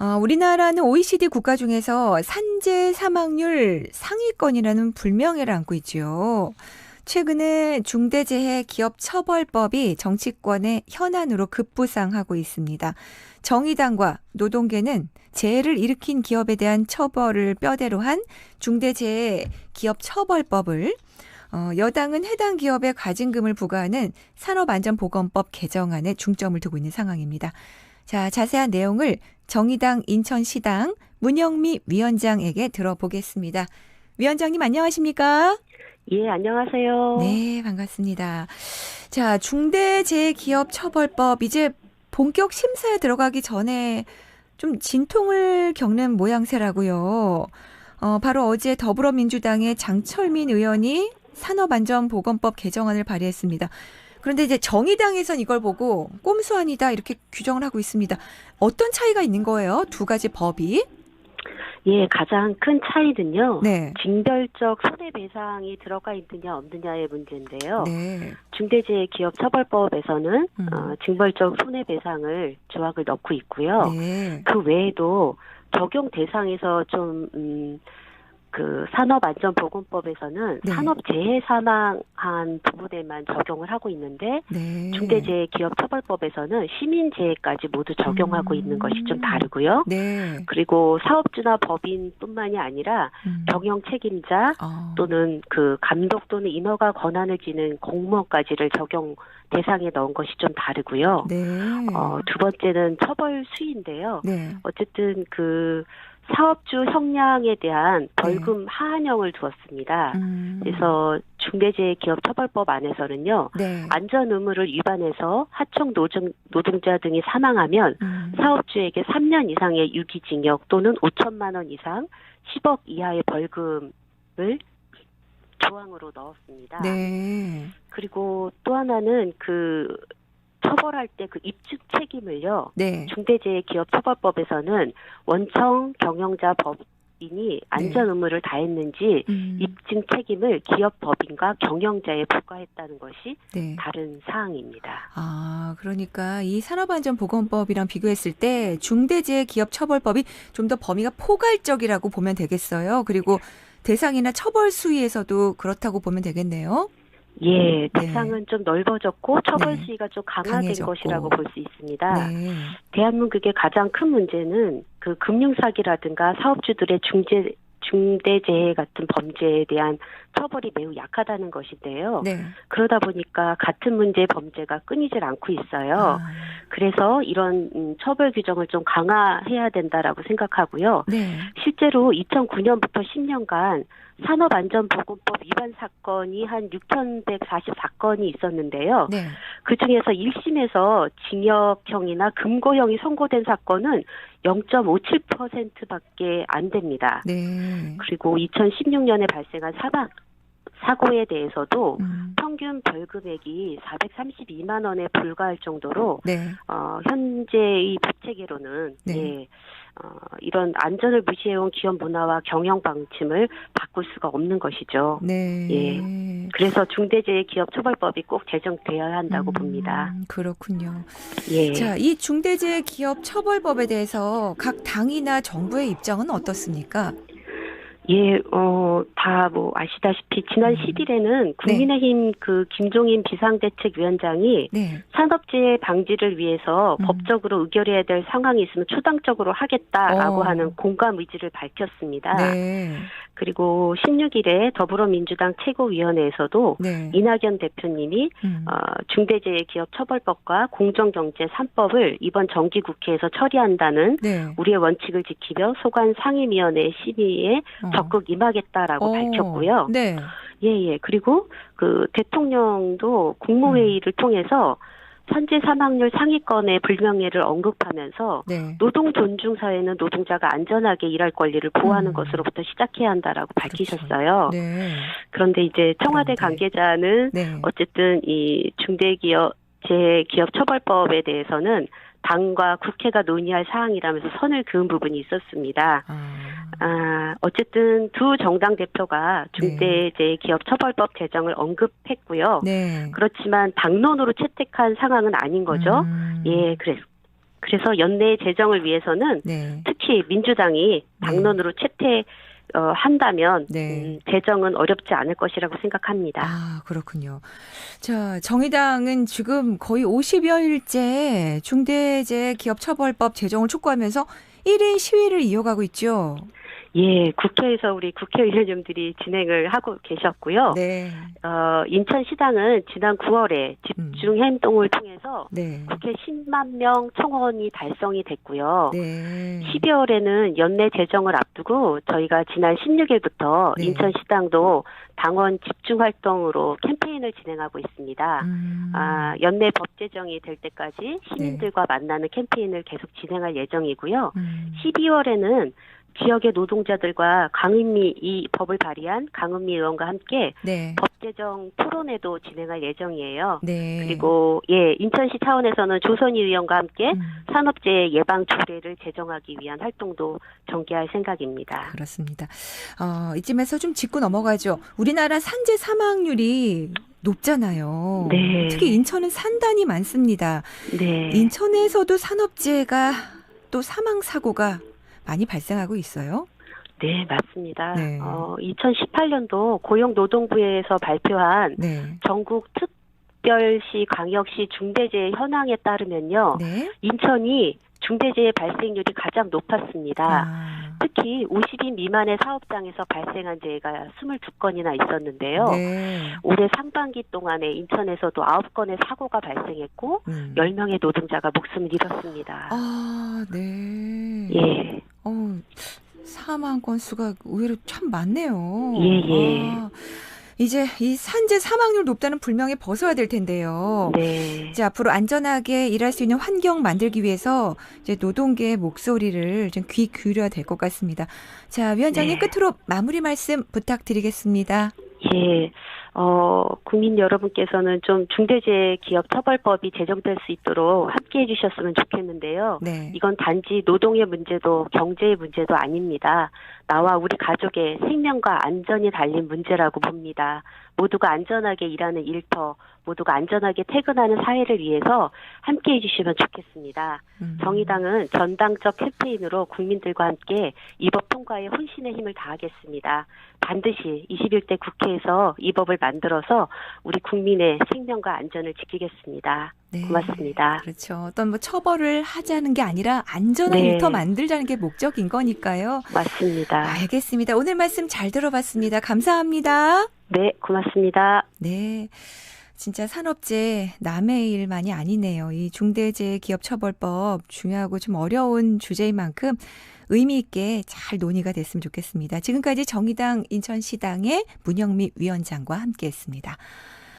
어, 우리나라는 OECD 국가 중에서 산재 사망률 상위권이라는 불명예를 안고 있지요. 최근에 중대재해 기업 처벌법이 정치권의 현안으로 급부상하고 있습니다. 정의당과 노동계는 재해를 일으킨 기업에 대한 처벌을 뼈대로 한 중대재해 기업 처벌법을 어, 여당은 해당 기업에 과징금을 부과하는 산업안전보건법 개정안에 중점을 두고 있는 상황입니다. 자, 자세한 내용을 정의당 인천시당 문영미 위원장에게 들어보겠습니다. 위원장님 안녕하십니까? 예, 안녕하세요. 네, 반갑습니다. 자, 중대재해기업처벌법 이제 본격 심사에 들어가기 전에 좀 진통을 겪는 모양새라고요. 어, 바로 어제 더불어민주당의 장철민 의원이 산업안전보건법 개정안을 발의했습니다. 그런데 이제 정의당에선 이걸 보고 꼼수 아니다 이렇게 규정을 하고 있습니다. 어떤 차이가 있는 거예요? 두 가지 법이? 예, 가장 큰 차이는요. 네. 징별적 손해배상이 들어가 있느냐 없느냐의 문제인데요. 네. 중대재해기업처벌법에서는 음. 어, 징벌적 손해배상을 조항을 넣고 있고요. 네. 그 외에도 적용 대상에서 좀 음, 그 산업안전보건법에서는 네. 산업재해 사망한 부분에만 적용을 하고 있는데 네. 중대재해기업처벌법에서는 시민재해까지 모두 적용하고 음. 있는 것이 좀 다르고요. 네. 그리고 사업주나 법인뿐만이 아니라 음. 경영 책임자 어. 또는 그 감독 또는 인허가 권한을 지는 공무원까지를 적용 대상에 넣은 것이 좀 다르고요. 네. 어, 두 번째는 처벌 수위인데요. 네. 어쨌든 그 사업주 형량에 대한 벌금 하한형을 두었습니다. 음. 그래서 중대재해기업처벌법 안에서는요. 네. 안전 의무를 위반해서 하청 노동, 노동자 등이 사망하면 음. 사업주에게 3년 이상의 유기징역 또는 5천만 원 이상 10억 이하의 벌금을 조항으로 넣었습니다. 네. 그리고 또 하나는 그 처벌할 때 그 입증 책임을요. 네. 중대재해기업처벌법에서는 원청 경영자 법 인이 안전 의무를 다했는지 음. 입증 책임을 기업 법인과 경영자에 부과했다는 것이 네. 다른 사항입니다. 아, 그러니까 이 산업안전보건법이랑 비교했을 때 중대재해기업처벌법이 좀 더 범위가 포괄적이라고 보면 되겠어요. 그리고 대상이나 처벌 수위에서도 그렇다고 보면 되겠네요. 예, 대상은 좀 넓어졌고 처벌 네. 수위가 좀 강화된 강해졌고. 것이라고 볼 수 있습니다. 네. 대한민국의 가장 큰 문제는 그 금융 사기라든가 사업주들의 중재 중대재해 같은 범죄에 대한 처벌이 매우 약하다는 것인데요. 네. 그러다 보니까 같은 문제의 범죄가 끊이질 않고 있어요. 아, 그래서 이런 음, 처벌 규정을 좀 강화해야 된다라고 생각하고요. 네. 실제로 2009년부터 10년간 산업안전보건법 위반 사건이 한 6,144건이 있었는데요. 네. 그 중에서 1심에서 징역형이나 금고형이 선고된 사건은 0.57%밖에 안 됩니다. 네. 그리고 2016년에 발생한 사망 사고에 대해서도 음. 평균 벌금액이 432만 원에 불과할 정도로 네. 어, 현재의 부체계로는 네. 예, 어, 이런 안전을 무시해온 기업 문화와 경영 방침을 바꿀 수가 없는 것이죠. 네. 예. 그래서 중대재해기업처벌법이 꼭 제정되어야 한다고 음, 봅니다. 그렇군요. 예. 자, 이 중대재해기업처벌법에 대해서 각 당이나 정부의 입장은 어떻습니까? 예, 어, 다 뭐 아시다시피 지난 음. 10일에는 국민의힘 그 김종인 비상대책위원장이 네. 산업재해 방지를 위해서 음. 법적으로 의결해야 될 상황이 있으면 초당적으로 하겠다라고 어. 하는 공감 의지를 밝혔습니다. 네. 그리고 16일에 더불어민주당 최고위원회에서도 네. 이낙연 대표님이 음. 어, 중대재해기업처벌법과 공정경제 3법을 이번 정기국회에서 처리한다는 네. 우리의 원칙을 지키며 소관 상임위원회 심의에 어. 적극 임하겠다라고 어. 밝혔고요. 네. 예, 예. 그리고 그 대통령도 국무회의를 음. 통해서 산재 사망률 상위권의 불명예를 언급하면서 네. 노동 존중 사회는 노동자가 안전하게 일할 권리를 보호하는 음. 것으로부터 시작해야 한다라고 밝히셨어요. 네. 그런데 이제 청와대. 관계자는 네. 어쨌든 이 중대기업 재기업 처벌법에 대해서는 당과 국회가 논의할 사항이라면서 선을 그은 부분이 있었습니다. 아. 아, 어쨌든 두 정당 대표가 네. 중대재해기업 처벌법 제정을 언급했고요. 네. 그렇지만 당론으로 채택한 상황은 아닌 거죠. 음. 예, 그래서 그래서 연내 재정을 위해서는 네. 특히 민주당이 당론으로 채택 어, 한다면 네. 음, 재정은 어렵지 않을 것이라고 생각합니다. 아, 그렇군요. 자, 정의당은 지금 거의 50여일째 중대재해기업처벌법 제정을 촉구하면서 1인 시위를 이어가고 있죠. 예, 국회에서 우리 국회의원님들이 진행을 하고 계셨고요. 네. 어, 인천시당은 지난 9월에 음. 집중 행동을 통해서 네. 국회 10만 명 청원이 달성이 됐고요. 네. 12월에는 연내 재정을 앞두고 저희가 지난 16일부터 네. 인천시당도 당원 집중 활동으로 캠페인을 진행하고 있습니다. 음. 아, 연내 법 제정이 될 때까지 시민들과 만나는 캠페인을 계속 진행할 예정이고요. 음. 12월에는 지역의 노동자들과 강은미 이 법을 발의한 강은미 의원과 함께 네. 법 제정 토론회도 진행할 예정이에요. 네. 그리고 예 인천시 차원에서는 조선희 의원과 함께 음. 산업재해 예방 조례를 제정하기 위한 활동도 전개할 생각입니다. 그렇습니다. 어, 이쯤에서 좀 짚고 넘어가죠. 우리나라 산재 사망률이 높잖아요. 네. 특히 인천은 산단이 많습니다. 네. 인천에서도 산업재해가 또 사망 사고가 많이 발생하고 있어요. 네, 맞습니다. 네. 어, 2018년도 고용노동부에서 발표한 네. 전국 특별시 광역시 중대재해 현황에 따르면요. 네. 인천이 중대재해 발생률이 가장 높았습니다. 아, 특히 50인 미만의 사업장에서 발생한 재해가 22건이나 있었는데요. 네. 올해 상반기 동안에 인천에서도 9건의 사고가 발생했고 음. 10명의 노동자가 목숨을 잃었습니다. 아, 네. 예. 어, 사망 건수가 의외로 참 많네요. 예, 예. 아, 이제 이 산재 사망률 높다는 불명에 벗어야 될 텐데요. 네. 이제 앞으로 안전하게 일할 수 있는 환경 만들기 위해서 이제 노동계의 목소리를 좀 귀 기울여야 될 것 같습니다. 자, 위원장님 네. 끝으로 마무리 말씀 부탁드리겠습니다. 예. 어, 국민 여러분께서는 좀 중대재해기업처벌법이 제정될 수 있도록 함께 해 주셨으면 좋겠는데요. 네. 이건 단지 노동의 문제도 경제의 문제도 아닙니다. 나와 우리 가족의 생명과 안전이 달린 문제라고 봅니다. 모두가 안전하게 일하는 일터, 모두가 안전하게 퇴근하는 사회를 위해서 함께 해주시면 좋겠습니다. 음. 정의당은 전당적 캠페인으로 국민들과 함께 이 법 통과에 혼신의 힘을 다하겠습니다. 반드시 21대 국회에서 이 법을 만들어서 우리 국민의 생명과 안전을 지키겠습니다. 네. 고맙습니다. 그렇죠. 어떤 뭐 처벌을 하자는 게 아니라 안전한 네. 일터 만들자는 게 목적인 거니까요. 맞습니다. 알겠습니다. 오늘 말씀 잘 들어봤습니다. 감사합니다. 네, 고맙습니다. 네. 진짜 산업재 남의 일만이 아니네요. 이 중대재해기업처벌법 중요하고 좀 어려운 주제인 만큼 의미 있게 잘 논의가 됐으면 좋겠습니다. 지금까지 정의당 인천시당의 문영미 위원장과 함께했습니다.